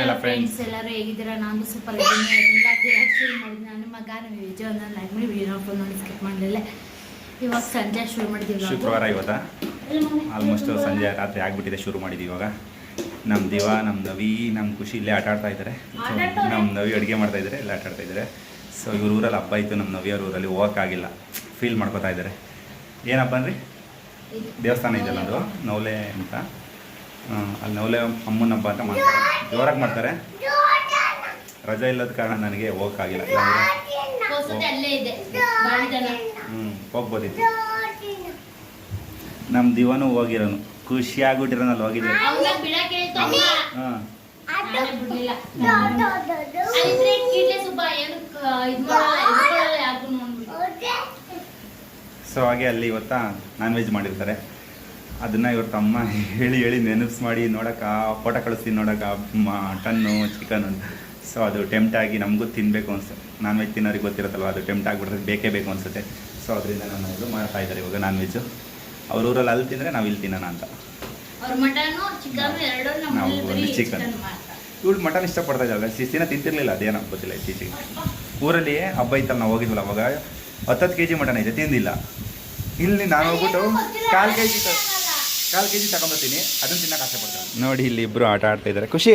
ಎಲ್ಲ ಫ್ರೆಂಡ್ಸ್ ಎಲ್ಲರೂ ಹೇಗಿದ್ದೀರಾ? ನಾನು ಸೂಪರ್ ಇದ್ದೀನಿ ತುಂಬ ತಿರಕ್ಕೆ ಶುರು ಮಾಡಿದ್ವಿ ನನ್ನ ಮಗ ನಮ್ಮ ವಿಜಯ್ ಒಂದು ಲೈಕ್ ಮಾಡಿ ವಿಡಿಯೋ ನೋಡ್ಕೊಂಡು ನೋಡಿ ಸ್ಕಿಪ್ ಮಾಡಲಿಲ್ಲ. ಇವಾಗ ಸಂಜೆ ಶುರು ಮಾಡಿದ್ದೀವಿ ಶುಕ್ರವಾರ ಇವತ್ತ. ಆಲ್ಮೋಸ್ಟ್ ಸಂಜೆ ರಾತ್ರಿ ಆಗಿಬಿಟ್ಟಿದೆ ಶುರು ಮಾಡಿದ್ದೀವಿ ಇವಾಗ. ನಮ್ಮ ದಿವ ನಮ್ಮ ನವಿ ನಮ್ಮ ಖುಷಿ ಇಲ್ಲೇ ಆಟ ಆಡ್ತಾ ಇದ್ದಾರೆ. ನಮ್ಮ ನವಿ ಅಡುಗೆ ಮಾಡ್ತಾ ಇದ್ದಾರೆ ಎಲ್ಲ ಆಟ ಆಡ್ತಾ ಇದ್ದಾರೆ. ಸೊ ಇವ್ರ ಊರಲ್ಲಿ ಹಬ್ಬ ಇತ್ತು ನಮ್ಮ ನವಿಯವ್ರ ಊರಲ್ಲಿ ಹೋಗೋಕ್ಕಾಗಿಲ್ಲ ಫೀಲ್ ಮಾಡ್ಕೋತಾ ಇದ್ದಾರೆ. ಏನಪ್ಪ ಅಂದ್ರಿ? ದೇವಸ್ಥಾನ ಇದೆಯಲ್ಲ ಅದು? ನವಲೆ ಅಂತ. ಅಲ್ಲಿ ನವಲೆ ಅಮ್ಮನ ಹಬ್ಬ ಅಂತ ಮಾಡ್ತಾರೆ. ಜೋರಾಗಿ ಮಾಡ್ತಾರೆ. ರಜೆ ಇಲ್ಲದ ಕಾರಣ ನನಗೆ ಹೋಗೋಕ್ಕಾಗಿಲ್ಲ. ಹ್ಞೂ ಹೋಗ್ಬೋದಿತ್ತು. ನಮ್ಮ ದಿವನು ಹೋಗಿರೋನು. ಖುಷಿಯಾಗ್ಬಿಟ್ಟಿರೋನಲ್ಲಿ ಹೋಗಿದ್ದೆ. ಹಾಂ. ಸೊ ಹಾಗೆ ಅಲ್ಲಿ ಇವತ್ತ ನಾನ್ ವೆಜ್ ಮಾಡಿರ್ತಾರೆ. ಅದನ್ನ ಇವ್ರ ತಮ್ಮ ಹೇಳಿ ಹೇಳಿ ನೆನಪ್ಸ್ ಮಾಡಿ ನೋಡಕ ಫೋಟೋ ಕಳಿಸ್ತೀನಿ ನೋಡಕ ಮಟನ್ನು ಚಿಕನ್ ಸೊ ಅದು ಟೆಂಪ್ಟ್ ಆಗಿ ನಮಗೂ ತಿನ್ನಬೇಕು ಅನ್ಸುತ್ತೆ. ನಾನ್ ವೆಜ್ ತಿನ್ನೋರಿಗೆ ಗೊತ್ತಿರುತ್ತಲ್ವ ಅದು ಟೆಂಪ್ಟ್ ಆಗಿಬಿಟ್ರೆ ಬೇಕೇ ಬೇಕು ಅನ್ಸುತ್ತೆ. ಸೊ ಅದರಿಂದ ನಾನು ಇದು ಮಾಡ್ತಾ ಇದ್ದಾರೆ ಇವಾಗ ನಾನ್ ವೆಜ್ಜು ಅವ್ರ ಊರಲ್ಲಿ ಅಲ್ಲಿ ತಿಂದರೆ ನಾವು ಇಲ್ಲಿ ತಿನ್ನೋಣ ಅಂತ. ಅವ್ರ ನಾವು ಒಂದು. ಚಿಕನ್ ಇವಳು ಮಟನ್ ಇಷ್ಟಪಡ್ತಾ ಇದ್ದಾಳೆ. ಇಷ್ಟು ದಿನ ತಿಂತಿರ್ಲಿಲ್ಲ ಅದೇನೋ ಗೊತ್ತಿಲ್ಲ ಇತ್ತೀಚೆಗೆ. ಊರಲ್ಲಿ ಹಬ್ಬ ಇತ್ತಲ್ಲ ನಾವು ಹೋಗಿದ್ವಲ್ಲ ಅವಾಗ. ಹತ್ತತ್ತು ಕೆ ಜಿ ಮಟನ್ ಐತೆ ತಿಂದಿಲ್ಲ. ಇಲ್ಲಿ ನಾನು ಹೋಗ್ಬಿಟ್ಟು ಕಾಲು ಕೆ ಜಿ ಕಾಲು ಕೆ ಜಿ ತಗೊಂಬರ್ತೀನಿ. ಅದನ್ನ ತಿನ್ನಕ್ಕೆ ಆಸೆ ನೋಡಿ, ಇಲ್ಲಿ ಇಬ್ರು ಆಟ ಆಡ್ತಾ ಇದ್ದಾರೆ. ಖುಷಿ?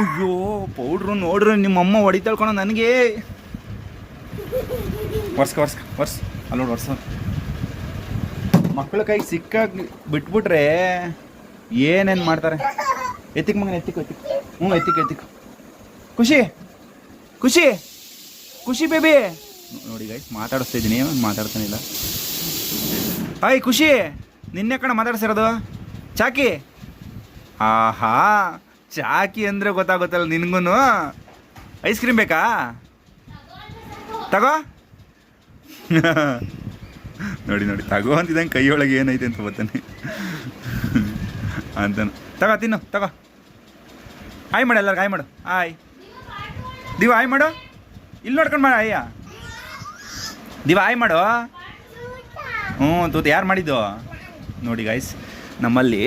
ಅಯ್ಯೋ, ಪೌಡ್ರು ನೋಡ್ರಿ, ನಿಮ್ಮಮ್ಮ ಹೊಡಿತಾಳ್ಕೊಣ ನನಗೆ. ವರ್ಸ್ಕ ವರ್ಸ್ಕ ವರ್ಸ್ ಅಲ್ಲಿ ನೋಡಿ ವರ್ಸ ಮಕ್ಕಳ ಕೈಗೆ ಸಿಕ್ಕಾಗಿ ಬಿಟ್ಬಿಟ್ರೆ ಏನೇನು ಮಾಡ್ತಾರೆ? ಎತ್ತಿಕ್ ಮಗನ, ಎತ್ತಿಕ್ ಎತ್ತಿಕ್. ಹ್ಞೂ, ಎತ್ತಿಕ್ ಎತ್ತಿಕ್. ಖುಷಿ? ಖುಷಿ? ಖುಷಿ, ಬೇಬಿ. ನೋಡಿ ಗೈಸ್ ಮಾತಾಡಿಸ್ತಾ ಇದ್ದೀನಿ. ಮಾತಾಡ್ತಾನಿಲ್ಲ ಹಾಯ್ ಖುಷಿ? ನಿನ್ನೆ ಕಣ ಮಾತಾಡ್ಸಿರೋದು? ಚಾಕಿ? ಆಹಾ, ಚಾಕಿ ಅಂದರೆ ಗೊತ್ತಾಗುತ್ತಲ್ಲ ನಿನಗೂ ಐಸ್ ಕ್ರೀಮ್ ಬೇಕಾ? ತಗೋ. ನೋಡಿ ನೋಡಿ, ತಗೋ ಅಂತಿದ್ದಂಗೆ ಕೈಯೊಳಗೆ ಏನೈತೆ ಅಂತ ಬರ್ತಾನೆ ಅಂತಾನು ತಗೋ, ತಿನ್ನು, ತಗೋ. ಹಾಯ್ ಮಾಡು ಎಲ್ಲರಿಗೂ, ಹಾಯ್ ಮಾಡು. ಹಾಯ್. ದಿವ, ಹಾಯ್ ಮಾಡು. ಇಲ್ಲಿ ನೋಡ್ಕೊಂಡು ಮಾಡ, ಅಯ್ಯ. ದಿವ, ಹಾಯ್ ಮಾಡು. ಹ್ಞೂ, ತೂತು, ಯಾರು ಮಾಡಿದ್ದು? ನೋಡಿ ಗಾಯ್ಸ್ ನಮ್ಮಲ್ಲಿ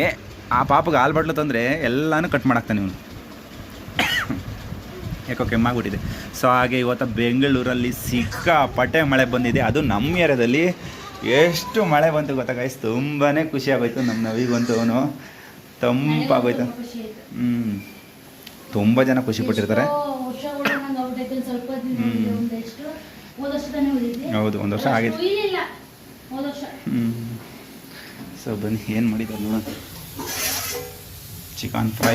ಆ ಪಾಪಗೆ ಹಾಲು ಬಟ್ಲು ತಂದರೆ ಎಲ್ಲನೂ ಕಟ್ ಮಾಡಾಕ್ತಾನೆ ಇವನು. ಯಾಕೋ ಕೆಮ್ಮಾಗ್ಬಿಟ್ಟಿದೆ ಸೊ ಹಾಗೆ ಇವತ್ತು ಬೆಂಗಳೂರಲ್ಲಿ ಸಿಕ್ಕಾಪಟ್ಟೆ ಮಳೆ ಬಂದಿದೆ. ಅದು ನಮ್ಮ ಏರಿಯಾದಲ್ಲಿ ಎಷ್ಟು ಮಳೆ ಬಂತು ಗೊತ್ತಾ ಗಾಯ್ಸ್ ತುಂಬಾ ಖುಷಿಯಾಗೋಯ್ತು ನಮ್ಮ ನವಿಗಂತೂ. ಅವನು ತಂಪಾಗೋಯ್ತು. ಹ್ಞೂ ತುಂಬ ಜನ ಖುಷಿ ಪಟ್ಟಿರ್ತಾರೆ. ಹೋದ ಒಂದು ವರ್ಷ ಆಗಿದೆ. ಹ್ಞೂ ಸೊ ಬನ್ನಿ ಏನು ಮಾಡಿದ್ದಾರೆ ನೋಡೋಣ chicken fry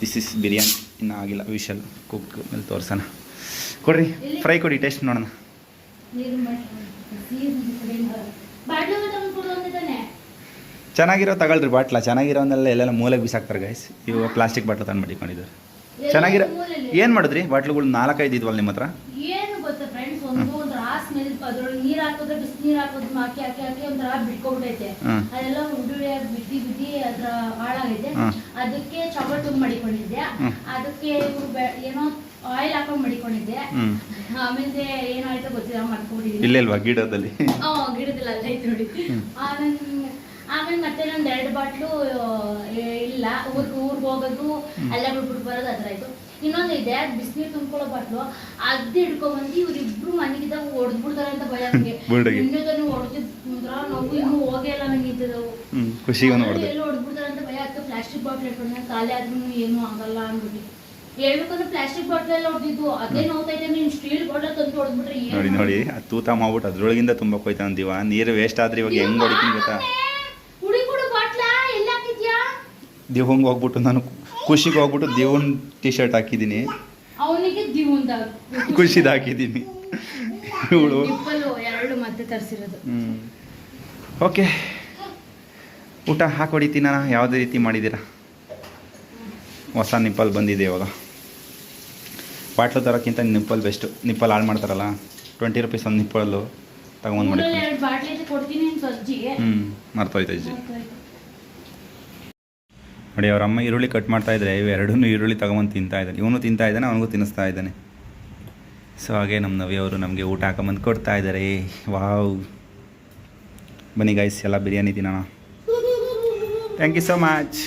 this is biryani ಇನ್ನೂ ಆಗಿಲ್ಲ. ವಿಶಲ್ ಕುಕ್ ಮೇಲೆ ತೋರ್ಸೋಣ. ಕೊಡ್ರಿ. ಫ್ರೈ ಕೊಡಿ ಟೇಸ್ಟ್ ನೋಡೋಣ. ಚೆನ್ನಾಗಿರೋ ತಗೊಳ್ರಿ ಬಾಟ್ಲ. ಚೆನ್ನಾಗಿರೋನೆಲ್ಲ ಎಲ್ಲೆಲ್ಲ ಮೂಲೆಗೆ ಬಿಸಾಕ್ತಾರೆ ಗೈಸ್ ಇವಾಗ ಪ್ಲಾಸ್ಟಿಕ್ ಬಾಟ್ಲ ತಂದು ಮಾಡಿಕೊಂಡಿದ್ದಾರೆ ಚೆನ್ನಾಗಿರೋ ಏನು ಮಾಡಿದ್ರಿ? ಬಾಟ್ಲುಗಳು ನಾಲ್ಕೈದು ಇದ್ವಲ್ಲ ನಿಮ್ಮ ಹತ್ರ ಏನು ಗೊತ್ತಾ ಫ್ರೆಂಡ್ಸ್ ಒಂದು ಒಂಥರ ಸ್ಮೆಲ್ ಅದ್ರೊಳಗೆ ನೀರ್ ಹಾಕಿದ್ರೆ ಬಿಸಿ ನೀರ್ ಹಾಕೋದ್ ಹಾಕಿ ಹಾಕಿ ಹಾಕಿ ಒಂಥರ ಬಿಟ್ಕೊಬಿಟ್ಟೈತೆ. ಅದೆಲ್ಲ ಉಂಡುಳಿ ಬಿದ್ದಿ ಬಿದ್ದಿ ಅದ್ರ ಹಾಳಾಗೈತೆ. ಹ್ಮ್. ಅದಕ್ಕೆ ತುಂಬ ಮಡಿಕೊಂಡಿದ್ದೆ. ಅದಕ್ಕೆ ಏನೋ ಆಯಿಲ್ ಹಾಕೊಂಡ್ ಮಡಿಕೊಂಡಿದ್ದೆ. ಆಮೇಲೆ ಏನಾಯ್ತೋ ಗೊತ್ತಿಲ್ಲ ಮಾಡ್ಕೊಂಡಿದ್ದೀನಿ ಇಲ್ಲೇ ಗಿಡದಲ್ಲಿ? ಹಾ ಗಿಡದಿಲ್ಲ ಅಲ್ಲೇ ಐತೆ ನೋಡಿ. ಆಮೇಲೆ ಆಮೇಲೆ ಮತ್ತೆ ನಂದು ಎರಡು ಬಾಟ್ಲು ಇಲ್ಲ. ಊರ್ಗ್ ಊರ್ಗ್ ಹೋಗೋದು ಅಲ್ಲೇ ಬಿಟ್ಬಿಟ್ಟು ಬರೋದು ಅದ್ರ ಆಯ್ತು ಇನ್ನೊಂದು ಇದೆ ಬಿಸಿನೀರು ತುಂಬ್ಕೊಳ್ಳೋ ಬಟ್ಲು ಅದ್ ಹಿಡ್ಕೊಂಡ್ಬಂದು ಇವ್ರಿಬ್ರು ಮನೆಗಿದ್ದಾಗ ಹೊಡೆದ್ಬಿಡ್ತಾರೆ ಅಂತ ಭಯ ನನಗೆ. ಇನ್ನೊಂದನ್ನು ಹೊಡೆದಿದ್ರ ನಾವು ಇನ್ನೂ ಹೋಗೇ ಇಲ್ಲ ನಂಗೆ ಇದ್ದವು ಹ್ಞೂ ಖುಷಿಗೂ ಹೊಡೆದು ಎಲ್ಲ ಹೊಡೆದ್ಬಿಡ್ತಾರೆ ಅಂತ ಭಯ ಆಗ್ತದೆ. ಪ್ಲಾಸ್ಟಿಕ್ ಬಾಟ್ಲ್ ಇಟ್ಕೊಂಡು ಖಾಲಿ ಆದ್ರೂ ಏನು ಆಗಲ್ಲ ಅಂದ್ಬಿಟ್ಟು. ಹೇಳ್ಬೇಕಂದ್ರೆ ಪ್ಲಾಸ್ಟಿಕ್ ಬಾಟ್ಲ್ ಎಲ್ಲ ಹೊಡೆದಿದ್ದು ಅದೇ ನೋತೈತೆ ನೀನು ಸ್ಟೀಲ್ ಬಾಟ್ಲ್ ತಂದು ಹೊಡೆದ್ಬಿಟ್ರೆ ನೋಡಿ ನೋಡಿ ಅದು ತೂತ ಮಾಡ್ಬಿಟ್ಟು ಅದ್ರೊಳಗಿಂದ ತುಂಬ ಕೊಯ್ತಾ ಅಂತೀವ? ನೀರು ವೇಸ್ಟ್ ಆದ್ರೆ ಇವಾಗ ಹೆಂಗ್ ಹೊಡಿತೀನಿ ಗೊತ್ತಾ? ಹುಡಿ ಕೊಡು ಬಾಟ್ಲ ಎಲ್ಲ ಹಾಕಿದ್ಯಾ? ದೇವಂಗೆ ಹೋಗ್ಬಿಟ್ಟು ನಾನು ಖುಷಿಗೆ ಹೋಗ್ಬಿಟ್ಟು ದೇವನ್ ಟಿ ಶರ್ಟ್ ಹಾಕಿದ್ದೀನಿ ಅವನಿಗೆ ಖುಷಿದ ಹಾಕಿದ್ದೀನಿ ಇವಳು ನಿಪ್ಪಲು ಎರಡು ಮತ್ತೆ ತರಿಸಿರೋದು. ಹ್ಞೂ ಓಕೆ. ಊಟ ಹಾಕೊಡಿ ತಿನ್ನೋಣ. ಯಾವುದೇ ರೀತಿ ಮಾಡಿದ್ದೀರಾ? ಹೊಸ ನಿಪ್ಪಲ್ ಬಂದಿದೆ ಇವಾಗ. ಬಾಟ್ಲು ತರೋಕ್ಕಿಂತ ನಿಪ್ಪಲ್ ಬೆಸ್ಟು ನಿಪ್ಪಲ್ ಹಾಳು ಮಾಡ್ತಾರಲ್ಲ? ಟ್ವೆಂಟಿ ರುಪೀಸ್ ಒಂದು ನಿಪ್ಪಲ್ಲು ತಗೊಂಬಂದು ಮಾಡಿ ಹ್ಞೂ ಮರ್ತೋಯ್ತು ಅಜ್ಜಿ. ನೋಡಿ ಅವ್ರ ಅಮ್ಮ ಈರುಳ್ಳಿ ಕಟ್ ಮಾಡ್ತಾ ಇದ್ದಾರೆ ಇವ ಎರಡನ್ನೂ ಈರುಳ್ಳಿ ತಗೊಂಬಂದು ತಿಂತಾ ಇದ್ದಾನೆ. ಇವನು ತಿಂತಾ ಇದ್ದಾನೆ ಅವನಿಗೂ ತಿನ್ನಿಸ್ತಾ ಇದ್ದಾನೆ. ಸೊ ಹಾಗೆ ನಮ್ಮ ನವಿಯವರು ನಮಗೆ ಊಟ ಹಾಕೊಂಬಂದು ಕೊಡ್ತಾ ಇದ್ದಾರೆ ವಾವ್. ಬನ್ನಿ ಗೈಸ್ ಎಲ್ಲ ಬಿರಿಯಾನಿ ತಿನ್ನೋಣ. ಥ್ಯಾಂಕ್ ಯು ಸೋ ಮಚ್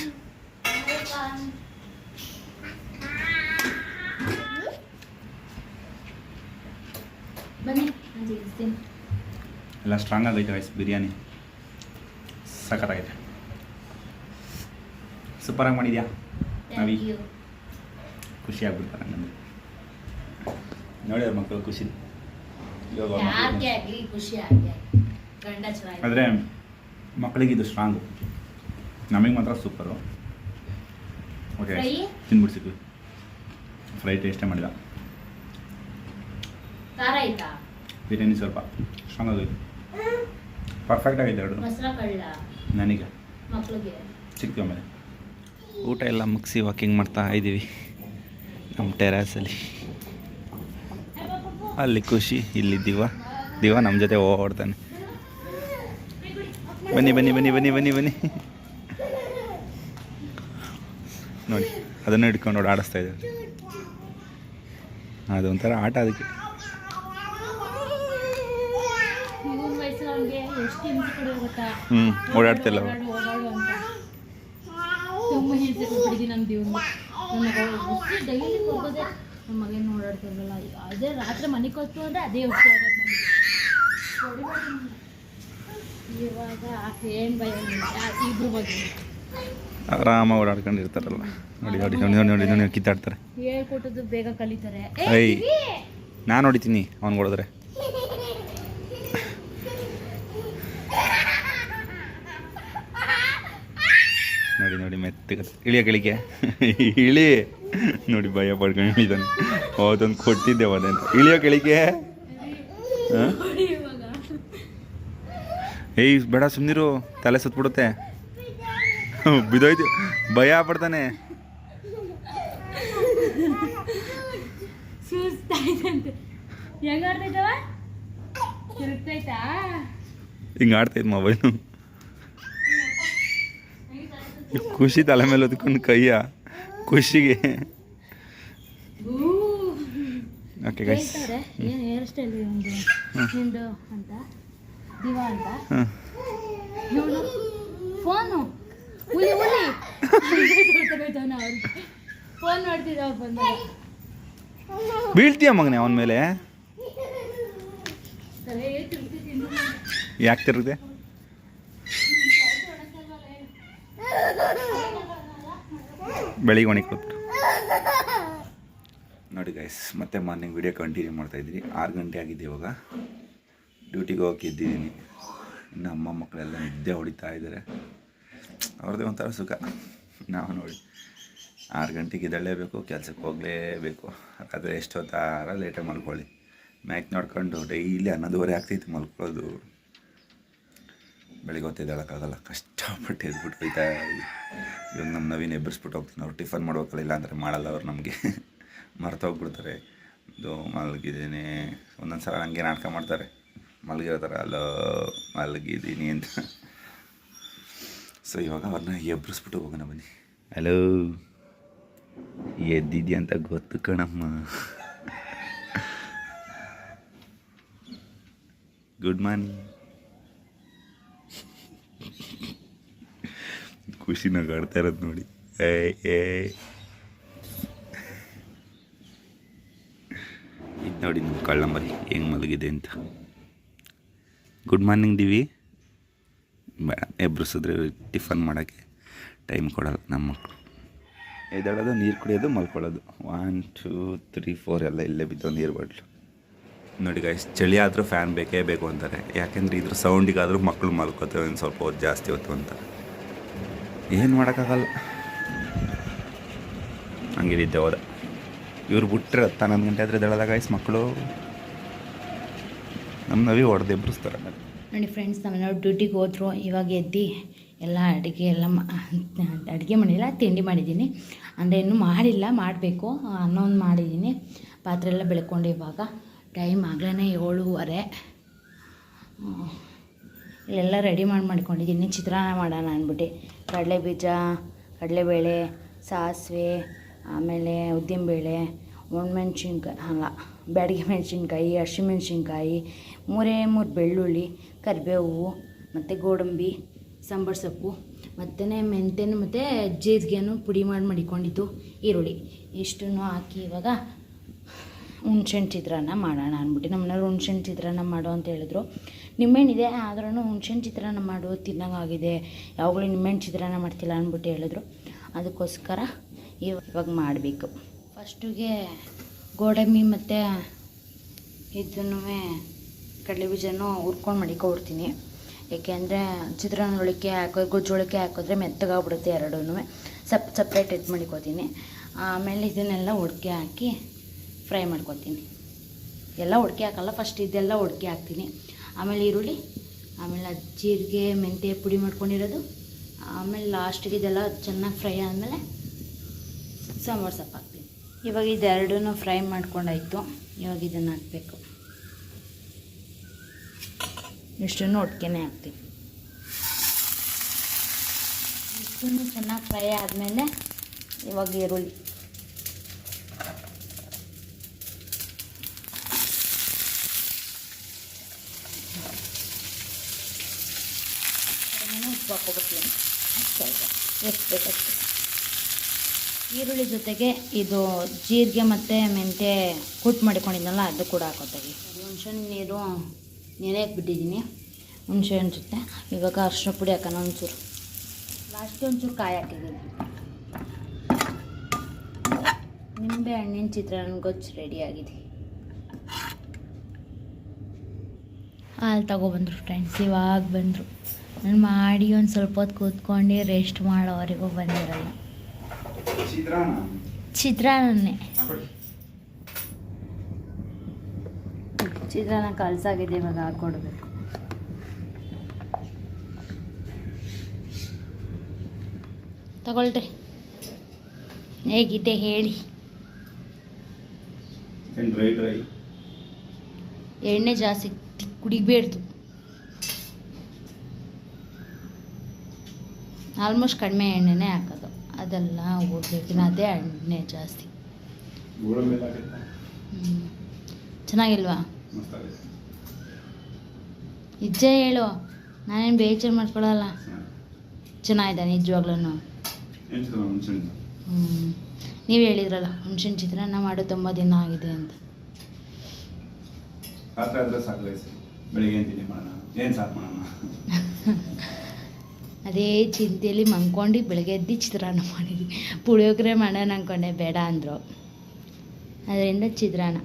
ಎಲ್ಲ ಸ್ಟ್ರಾಂಗ್ ಆಗೈತೆ ಗೈಸ್ ಬಿರಿಯಾನಿ. ಸಖತ್ತಾಗೈತೆ. ಸೂಪರಾಗಿ ಮಾಡಿದ್ಯಾ? ನವಿ ಖುಷಿ ಆಗ್ಬಿಡ್ತಾರೆ ನನಗೆ ನೋಡಿ ಅವ್ರ ಮಕ್ಕಳು ಖುಷಿ. ಇವಾಗ ಆದರೆ ಮಕ್ಕಳಿಗೆ ಇದು ಸ್ಟ್ರಾಂಗು ನಮಗೆ ಮಾತ್ರ ಸೂಪರು ಓಕೆ? ತಿನ್ಬಿಡ್ಸಿದ್ವಿ ಫ್ರೈ ಟೇಸ್ಟೇ ಮಾಡಿದ. ಬಿರಿಯಾನಿ ಸ್ವಲ್ಪ. ಸ್ಟ್ರಾಂಗ್ ಆಗೈತೆ ಪರ್ಫೆಕ್ಟ್ ಆಗಿದೆ ಎರಡು. ನನಗೆ. ಚಿಕ್ಕ ಆಮೇಲೆ. ಊಟ ಎಲ್ಲ ಮುಗಿಸಿ ವಾಕಿಂಗ್ ಮಾಡ್ತಾ ಇದ್ದೀವಿ ನಮ್ಮ ಟೆರಾಸಲ್ಲಿ ಅಲ್ಲಿ. ಖುಷಿ ಇಲ್ಲಿ ದಿವ ದಿವ ನಮ್ಮ ಜೊತೆ ಓಡ್ತಾನೆ ಬನ್ನಿ ಬನ್ನಿ ಬನ್ನಿ ಬನ್ನಿ ಬನ್ನಿ ಬನ್ನಿ. ನೋಡಿ ಅದನ್ನು ಹಿಡ್ಕೊಂಡು ನೋಡಿ ಆಡಿಸ್ತಾ ಇದ್ದಾರೆ. ಅದೊಂಥರ ಆಟ ಅದಕ್ಕೆ. ಹ್ಞೂ ಓಡಾಡ್ತಿಲ್ಲ ಓಡಾಡು ಓಡಾಡು ನನ್ನ ಕೊಟ್ಬಿಟ್ಟಿದ್ದೀನಿ ನನ್ನ ನನ್ನ ಡೈಲಿ ಹೋಗೋದೆ ನಮ್ಮ ಮಗನ ಓಡಾಡ್ತಿರಲ್ಲ ಅದೇ ರಾತ್ರಿ ಮನೆಗೆ ಕೊಟ್ಟು ಅಂದರೆ ಅದೇ ಹೊಸ ಆಗುತ್ತೆ ನನಗೆ. ಇವಾಗ ಏನು ಭಯ ಇಬ್ರು ಬಗ್ಗೆ. ಆರಾಮ ಓಡಾಡ್ಕೊಂಡು ಇರ್ತಾರಲ್ಲ ನೋಡಿ ನೋಡಿ ನೋಡಿ ನೋಡಿ ನೋಡಿ ನೋಡಿ ಕಿತ್ತಾಡ್ತಾರೆ. ಹೇಳ್ಕೊಟ್ಟದ್ದು ಬೇಗ ಕಲಿತಾರೆ. ಐ. ನಾನು ಹೊಡಿತೀನಿ ಅವ್ನು ಹೊಡೆದ್ರೆ. ನೋಡಿ ನೋಡಿ ಮೆತ್ತ. ಇಳಿಯ ಕೆಳಿಕೆ ಇಳಿ. ನೋಡಿ ಭಯ ಪಡ್ಕೊಂಡು ಇಳಿದಾನೆ. ಹೌದೊಂದು ಕೊಟ್ಟಿದ್ದೆ ಅದೇನು ಇಳಿಯೋ ಕೆಳಿಕೆ ಏಯ್ ಬೇಡ ಸುಮ್ಮನಿರು ತಲೆ ಸುತ್ತಬಿಡುತ್ತೆ ಬಿದೋಯ್ತು. ಭಯ ಪಡ್ತಾನೆ. ಹಿಂಗೆ ಆಡ್ತೈತೆ ಮೊಬೈಲು ಖುಷಿ ತಲೆ ಮೇಲೆ ಹೊತ್ಕೊಂಡು ಕೈಯ ಖುಷಿಗೆ. ಓಕೆ ಗೈಸ್ ಏನು ಹೇರ್ ಸ್ಟೈಲ್ ಒಂದು ನಿಂದು ಅಂತ? ದಿವ ಅಂತ? ಹಾಂ ಇವನು ಫೋನು. ಹುಲಿ ಹುಲಿ ಫೋನ್ ನೋಡ್ತಿದ್ದ ಅವ್ರು ಬಂದಾಗ. ಬೀಳ್ತೀಯ ಮಗನೆ ಅವನ ಮೇಲೆ. ಯಾಕೆ ತಿರುಗಿದೆ? ಬೆಳಿಗ್ಗೆ ಒಣಗಿ ಕೊಟ್ಟು ನೋಡಿ ಗೈಸ್ ಮತ್ತೆ ಮಾರ್ನಿಂಗ್ ವಿಡಿಯೋ ಕಂಟಿನ್ಯೂ ಮಾಡ್ತಾ ಇದ್ದೀವಿ ಆರು ಗಂಟೆ ಆಗಿದೆ ಇವಾಗ. ಡ್ಯೂಟಿಗೆ ಹೋಗಕ್ಕೆ ಇದ್ದೀನಿ ಇನ್ನು ಅಮ್ಮ ಮಕ್ಕಳೆಲ್ಲ ನಿದ್ದೆ ಹೊಡಿತಾ ಇದ್ದಾರೆ. ಅವ್ರದ್ದೇ ಒಂಥರ ಸುಖ. ನಾವು ನೋಡಿ, ಆರು ಗಂಟೆಗೆ ಎದ್ದೇಳಲೇಬೇಕು, ಕೆಲಸಕ್ಕೆ ಹೋಗಲೇಬೇಕು. ಆದರೆ ಎಷ್ಟೊತ್ತಾರ ಲೇಟಾಗಿ ಮಲ್ಕೊಳ್ಳಿ. ಮ್ಯಾಚ್ ನೋಡ್ಕೊಂಡು ಡೈಲಿ ಹನ್ನೊಂದುವರೆ ಆಗ್ತೈತೆ ಮಲ್ಕೊಳ್ಳೋದು. ಬೆಳಿಗ್ಗೆ ಹೊತ್ತಿದ್ದಾಳಕ್ಕಾಗಲ್ಲ ಕಷ್ಟಪಟ್ಟು ಎದ್ಬಿಟ್ಟು ಹೋಯ್ತಾ ಇವಾಗ ನಮ್ಮ ನವೀನ್ ಎಬ್ಬರಿಸ್ಬಿಟ್ಟು ಹೋಗ್ತೀನಿ. ಅವ್ರು ಟಿಫನ್ ಮಾಡ್ಬೇಕಲ್ಲ ಅಂದರೆ ಮಾಡಲ್ಲ ಅವ್ರು ನಮಗೆ. ಮರ್ತೋಗ್ಬಿಡ್ತಾರೆ. ಇದು ಮಲಗಿದ್ದೀನಿ. ಒಂದೊಂದು ಸಲ ಹಂಗೆ ನಾಟಕ ಮಾಡ್ತಾರೆ. ಮಲಗಿರೋ ಥರ ಅಲ್ಲೋ ಮಲಗಿದ್ದೀನಿ ಅಂತ. ಸೊ ಇವಾಗ ಅವ್ರನ್ನ ಎಬ್ಬರಿಸ್ಬಿಟ್ಟು ಹೋಗೋಣ ಬನ್ನಿ. ಹಲೋ ಎದ್ದಿದ್ಯಾ ಅಂತ ಗೊತ್ತು ಕಣಮ್ಮ. ಗುಡ್ ಮಾರ್ನಿಂಗ್ ಖುಷಿ ನಗಾಡ್ತಾ ಇರೋದು ನೋಡಿ. ಏ ಏ. ಇದು ನೋಡಿ ನಿಮ್ಮ ಕಳ್ಳಂಬರಿ ಹೆಂಗೆ ಮಲಗಿದೆ ಅಂತ. Good morning Divi. ಬೇಡ, ಎಬ್ರಿಸಿದ್ರೆ ಟಿಫನ್ ಮಾಡೋಕ್ಕೆ ಟೈಮ್ ಕೊಡಲ್ಲ ನಮ್ಮ ಮಕ್ಕಳು ಎದ್ದಾಡೋದು ನೀರು ಕುಡಿಯೋದು, ಮಲ್ಕೊಳ್ಳೋದು. ಒನ್ ಟೂ ತ್ರೀ ಫೋರ್ ಎಲ್ಲ ಇಲ್ಲೇ ಬಿದ್ದು ನೀರು ಬಾಟ್ಲು. ನೋಡಿ ಗಾಯ್ಸ್ ಚಳಿ ಆದರೂ ಫ್ಯಾನ್ ಬೇಕೇ ಬೇಕು ಅಂತಾರೆ. ಯಾಕೆಂದರೆ ಇದ್ರ ಸೌಂಡಿಗಾದರೂ ಮಕ್ಕಳು ಮಲ್ಕೋತೇವೆ ಒಂದು ಸ್ವಲ್ಪ ಹೊತ್ತು ಜಾಸ್ತಿ ಹೊತ್ತು ಅಂತ. ಏನು ಮಾಡೋಕ್ಕಾಗಲ್ಲ. ಹಂಗಿದ್ದೆ ಹೋದ ಇವ್ರು ಬಿಟ್ಟರೆ ಹತ್ತು ಹನ್ನೊಂದು ಗಂಟೆ ಆದರೆ ದಳದಾಗ ಗೈಸ್ ಮಕ್ಕಳು ನಮ್ಮ ನವಿ ಹೊಡೆದು ಎಬ್ರಿಸ್ತಾರೆ ನೋಡಿ ಫ್ರೆಂಡ್ಸ್ ನಮ್ಮ ಡ್ಯೂಟಿಗೆ ಹೋದ್ರು, ಇವಾಗ ಎದ್ದು ಎಲ್ಲ ಅಡುಗೆ ಎಲ್ಲ ಅಡುಗೆ ಮಾಡಿಲ್ಲ ತಿಂಡಿ ಮಾಡಿದ್ದೀನಿ. ಅಂದರೆ ಇನ್ನೂ ಮಾಡಿಲ್ಲ, ಮಾಡಬೇಕು. ಅನ್ನೊಂದು ಮಾಡಿದ್ದೀನಿ. ಪಾತ್ರೆ ಎಲ್ಲ ಬೆಳ್ಕೊಂಡು ಇವಾಗ. ಟೈಮ್ ಆಗಲೇ ಏಳುವರೆ. ಇಲ್ಲೆಲ್ಲ ರೆಡಿ ಮಾಡಿ ಮಾಡ್ಕೊಂಡಿದ್ದೀನಿ ಚಿತ್ರಾನ್ನ ಮಾಡೋಣ ಅಂದ್ಬಿಟ್ಟು. ಕಡಲೆ ಬೀಜ ಕಡಲೆಬೇಳೆ, ಸಾಸಿವೆ, ಆಮೇಲೆ ಉದ್ದಿನಬೇಳೆ ಒಣಮೆಣ್ಸಿನ್ಕಾಯಿ ಅಲ್ಲ ಬ್ಯಾಡಗಿ ಮೆಣಸಿನ್ಕಾಯಿ ಹಸಿಮೆಣ್ಸಿನ್ಕಾಯಿ ಮೂರೇ ಮೂರು ಬೆಳ್ಳುಳ್ಳಿ, ಕರಿಬೇವು, ಮತ್ತು ಗೋಡಂಬಿ, ಸಾಂಬಾರು ಸೊಪ್ಪು ಮತ್ತು ಮೆಂತ್ಯನು ಮತ್ತು ಜೀರಿಗೆನೂ ಪುಡಿ ಮಾಡಿ ಮಡಿಕೊಂಡಿದ್ದು ಈರುಳ್ಳಿ. ಇಷ್ಟನ್ನು ಹಾಕಿ ಇವಾಗ ಹುಣ್ಸೆಹಣ್ಣು ಚಿತ್ರಾನ್ನ ಮಾಡೋಣ ಅಂದ್ಬಿಟ್ಟು ನಮ್ಮ ಮನೆಯವ್ರು ಹುಣ್ಸೆಹಣ್ಣು ಚಿತ್ರಾನ್ನ ಮಾಡು ಅಂತ ಹೇಳಿದ್ರು. ನಿಮ್ಮೇನಿದೆ? ಆದ್ರೂ ಹುಣ್ಸೆಹಣ್ಣು ಚಿತ್ರಾನ್ನ ಮಾಡು ತಿನ್ನೋಂಗಾಗಿದೆ ಯಾವಾಗಲೂ ನಿಂಬೆಹಣ್ಣು ಚಿತ್ರಾನ್ನ ಮಾಡ್ತಿಲ್ಲ ಅಂದ್ಬಿಟ್ಟು ಹೇಳಿದ್ರು. ಅದಕ್ಕೋಸ್ಕರ ಇವ- ಇವಾಗ ಮಾಡಬೇಕು. ಫಸ್ಟಿಗೆ ಗೋಡಂಬಿ ಮತ್ತು ಇದನ್ನು ಕಡಲೆ ಬೀಜನೂ ಹುರ್ಕೊಂಡು ಮಡಿಕೊಬಿಡ್ತೀನಿ ಏಕೆಂದರೆ ಚಿತ್ರಾನ್ನ ಒಳಕ್ಕೆ ಹಾಕೋ ಗೊಜ್ಜೊಳಕ್ಕೆ ಹಾಕಿದ್ರೆ ಮೆತ್ತಗಾಗ್ಬಿಡುತ್ತೆ ಎರಡೂ ಸಪ್ ಸಪ್ರೇಟ್ ಇದು ಮಾಡಿಕೋತೀನಿ. ಆಮೇಲೆ ಇದನ್ನೆಲ್ಲ ಒಡ್ಕೆ ಹಾಕಿ ಫ್ರೈ ಮಾಡ್ಕೊತೀನಿ. ಎಲ್ಲ ಒಡ್ಕೆ ಹಾಕಲ್ಲ ಫಸ್ಟ್ ಇದೆಲ್ಲ ಒಡ್ಕೆ ಹಾಕ್ತೀನಿ. ಆಮೇಲೆ ಈರುಳ್ಳಿ, ಆಮೇಲೆ ಜೀರಿಗೆ ಮೆಂತ್ಯ ಪುಡಿ ಮಾಡ್ಕೊಂಡಿರೋದು. ಆಮೇಲೆ ಲಾಸ್ಟಿಗೆ ಇದೆಲ್ಲ ಚೆನ್ನಾಗಿ ಫ್ರೈ ಆದಮೇಲೆ ಸಾಂಬಾರು ಸೊಪ್ಪು ಹಾಕ್ತೀನಿ. ಇವಾಗ ಇದೆರಡೂ ಫ್ರೈ ಮಾಡ್ಕೊಂಡಾಯಿತು. ಇವಾಗ ಇದನ್ನು ಹಾಕಬೇಕು. ಇಷ್ಟನ್ನು ಒಟ್ಟಿಗೆನೇ ಹಾಕ್ತೀನಿ. ಇಷ್ಟನ್ನು ಚೆನ್ನಾಗಿ ಫ್ರೈ ಆದಮೇಲೆ ಇವಾಗ ಈರುಳ್ಳಿ. ನಾನು ಅಷ್ಟೇ ಎಷ್ಟು ಬೇಕಷ್ಟು ಈರುಳ್ಳಿ ಜೊತೆಗೆ ಇದು ಜೀರಿಗೆ ಮತ್ತು ಮೆಂತ್ಯ ಕುಟ್ ಮಾಡ್ಕೊಂಡಿದ್ನಲ್ಲ ಅದು ಕೂಡ ಹಾಕೋತೀವಿ ಹುಣ್ಸೆ ನೀರು ನೆನೆಯಕ್ಕೆ ಬಿಟ್ಟಿದ್ದೀನಿ. ಹುಣ್ಸೆಹಣ್ಣು ಜೊತೆ. ಇವಾಗ ಅರಿಶಿನ ಪುಡಿ ಹಾಕೋಣ ಒಂಚೂರು. ಲಾಸ್ಟಿಗೆ ಒಂಚೂರು ಕಾಯಿ ಹಾಕಿದ್ದೀನಿ. ನಿಂಬೆ ಹಣ್ಣಿನ ಚಿತ್ರಾನ್ನ ಗೊಜ್ಜು ರೆಡಿಯಾಗಿದೆ ಹಾಲು ತಗೊಬಂದರು ಫ್ರೆಂಡ್ಸ್ ಇವಾಗ ಬಂದರು. ನಾನು ಮಾಡಿ ಒಂದು ಸ್ವಲ್ಪ ಹೊತ್ತು ಕೂತ್ಕೊಂಡು ರೆಸ್ಟ್ ಮಾಡೋವರೆಗೂ ಬಂದಿರಲ್ಲ ಚಿತ್ರಾನ್ನ? ಚಿತ್ರಾನ್ನನೇ. ಚಿತ್ರಾನ್ನ ಕಲಸಾಗಿದೆ ಇವಾಗ ಹಾಕ್ಕೊಡ್ಬೇಕು ತಗೊಳ್ರಿ. ಹೇಗಿದೆ ಹೇಳಿ. ಎಣ್ಣೆ ಜಾಸ್ತಿ ತಿ- ಆಲ್ಮೋಸ್ಟ್ ಕಡಿಮೆ ಎಣ್ಣೆನೇ ಹಾಕೋದು. ಅದೆಲ್ಲ ಹೋಗ್ಬೇಕಿನ ಅದೇ ಎಣ್ಣೆ ಜಾಸ್ತಿ. ಚೆನ್ನಾಗಿಲ್ವಾ? ನಿಜ ಹೇಳು. ನಾನೇನು ಬೇಜಾರು ಮಾಡ್ಕೊಳಲ್ಲ. ಚೆನ್ನಾಗಿದೆ ನಿಜವಾಗ್ಲೂ ಹ್ಞೂ ನೀವು ಹೇಳಿದ್ರಲ್ಲ ಹುಣ್ಸಿನ ಚಿತ್ರಾನ್ನ ಮಾಡೋ ತುಂಬ ದಿನ ಆಗಿದೆ ಅಂತ. ಬೆಳಿಗ್ಗೆ ಏನು ಸಾಕು ಮಾಡೋಣ? ಅದೇ ಚಿಂತೆಯಲ್ಲಿ ಮಂಕೊಂಡು ಬೆಳಗ್ಗೆ ಎದ್ದು ಚಿತ್ರಾನ್ನ ಮಾಡಿದ್ವಿ. ಪುಳಿಯೋಗರೆ ಮಾಡೋಣ ಅಂದ್ಕೊಂಡೆ ಬೇಡ ಅಂದರು. ಅದರಿಂದ ಚಿತ್ರಾನ್ನ.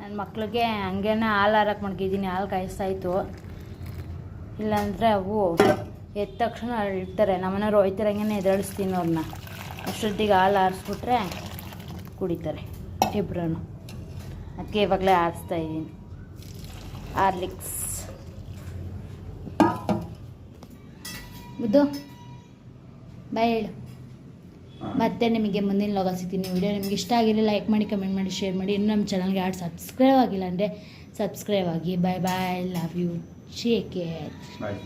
ನನ್ನ ಮಕ್ಳಿಗೆ ಹಂಗೇನೆ ಹಾಲು ಹಾರಕ್ಕೆ ಮಾಡ್ಕಿದ್ದೀನಿ ಹಾಲು ಕಾಯಿಸ್ತಾಯಿತ್ತು ಇಲ್ಲಾಂದರೆ ಅವು ಎದ್ದ ತಕ್ಷಣ ಅಳ್ತಾರೆ ನಮ್ಮನೆಯವ್ರು ಹೋಯ್ತಿರಂಗೆ ಎದುರಿಸ್ತೀನಿ ಅವ್ರನ್ನ ಅಷ್ಟೊತ್ತಿಗೆ ಹಾಲು ಆರಿಸ್ಬಿಟ್ರೆ ಕುಡಿತಾರೆ ಇಬ್ಬರೂ ಅದಕ್ಕೆ ಇವಾಗಲೇ ಆರಿಸ್ತಾ ಇದ್ದೀನಿ. ಹಾರ್ಲಿಕ್ಸ್. ಬುದ್ದು ಬಾಯ್ ಹೇಳು. ಮತ್ತೆ ನಿಮಗೆ ಮುಂದಿನ ಲಾಗ ಸಿಗ್ತೀನಿ. ವಿಡಿಯೋ ನಿಮ್ಗೆ ಇಷ್ಟ ಆಗಿಲ್ಲ ಲೈಕ್ ಮಾಡಿ ಕಮೆಂಟ್ ಮಾಡಿ ಶೇರ್ ಮಾಡಿ. ಇನ್ನು ನಮ್ಮ ಚಾನಲ್ಗೆ ಯಾರು ಸಬ್ಸ್ಕ್ರೈಬ್ ಆಗಿಲ್ಲ ಅಂದರೆ ಸಬ್ಸ್ಕ್ರೈಬ್ ಆಗಿ. Bye bye love you shake bye